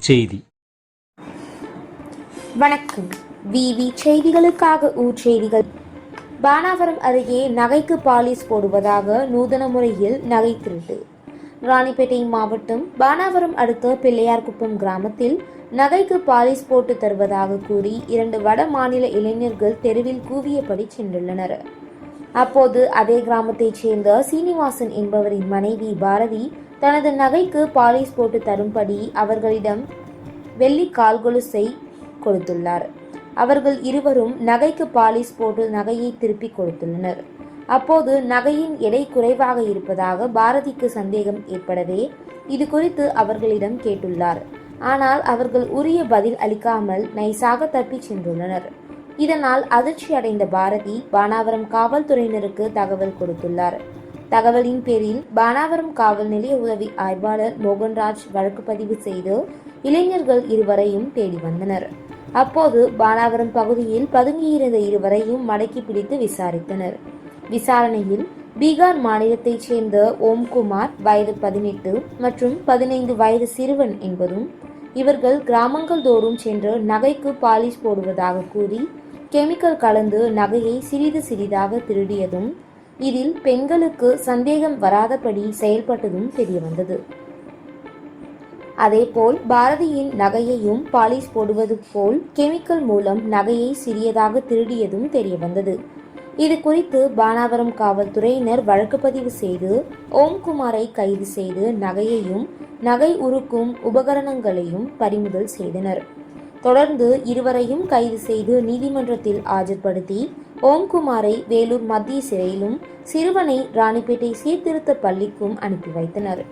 செய்தி. வணக்கம். விவி செய்திகளுக்காக ஊர் செய்திகள். பானாவரம் அருகே நகைக்கு பாலிஸ் போடுவதாக நூதன முறையில் நகை திருட்டு. ராணிப்பேட்டை மாவட்டம் பானாவரம் அடுத்த பிள்ளையார்குப்பம் கிராமத்தில் நகைக்கு பாலிஸ் போட்டு தருவதாக கூறி இரண்டு வட மாநில இளைஞர்கள் தெருவில் கூவியபடி சென்றுள்ளனர். அப்போது அதே கிராமத்தைச் சேர்ந்த சீனிவாசன் என்பவரின் மனைவி பாரதி தனது நகைக்கு பாலிஸ் போட்டு தரும்படி அவர்களிடம் வெள்ளி கால்கொலுசை கொடுத்துள்ளார். அவர்கள் இருவரும் நகைக்கு பாலிஸ் போட்டு நகையை திருப்பி கொடுத்துள்ளனர். அப்போது நகையின் எடை குறைவாக இருப்பதாக பாரதிக்கு சந்தேகம் ஏற்படவே இது குறித்து அவர்களிடம் கேட்டுள்ளார். ஆனால் அவர்கள் உரிய பதில் அளிக்காமல் நைசாக தப்பிச் சென்றுள்ளனர். இதனால் அதிர்ச்சி அடைந்த பாரதி பானாவரம் காவல்துறையினருக்கு தகவல் கொடுத்துள்ளார். தகவலின் பேரில் பானாவரம் காவல் நிலைய உதவி ஆய்வாளர் மோகன்ராஜ் வழக்கு பதிவு செய்து இளைஞர்கள் இருவரையும் தேடி வந்தனர். அப்போது பானாவரம் பகுதியில் பதுங்கியிருந்த இருவரையும் மடக்கி பிடித்து விசாரித்தனர். விசாரணையில் பீகார் மாநிலத்தைச் சேர்ந்த ஓம்குமார் வயது பதினெட்டு மற்றும் பதினைந்து வயது சிறுவன் என்பதும் இவர்கள் கிராமங்கள் தோறும் சென்று நகைக்கு பாலிஷ் போடுவதாக கூறி கெமிக்கல் கலந்து நகையை சிறிது சிறிதாக திருடியதும் இதில் பெண்களுக்கு சந்தேகம் வராதபடி செயல்பட்டதும் தெரியவந்தது. அதேபோல் பாரதியின் நகையையும் பாலிஷ் போடுவது போல் கெமிக்கல் மூலம் நகையை சிறியதாக திருடியதும் தெரியவந்தது. இது குறித்து பானாவரம் காவல்துறையினர் வழக்கு பதிவு செய்து ஓம்குமாரை கைது செய்து நகையையும் நகை உருக்கும் உபகரணங்களையும் பறிமுதல் செய்தனர். தொடர்ந்து இருவரையும் கைது செய்து நீதிமன்றத்தில் ஆஜர்படுத்தி ஓம்குமாரை வேலூர் மத்திய சிறையிலும் சிறுவனை ராணிப்பேட்டை சீர்திருத்த பள்ளிக்கும் அனுப்பி வைத்தனர்.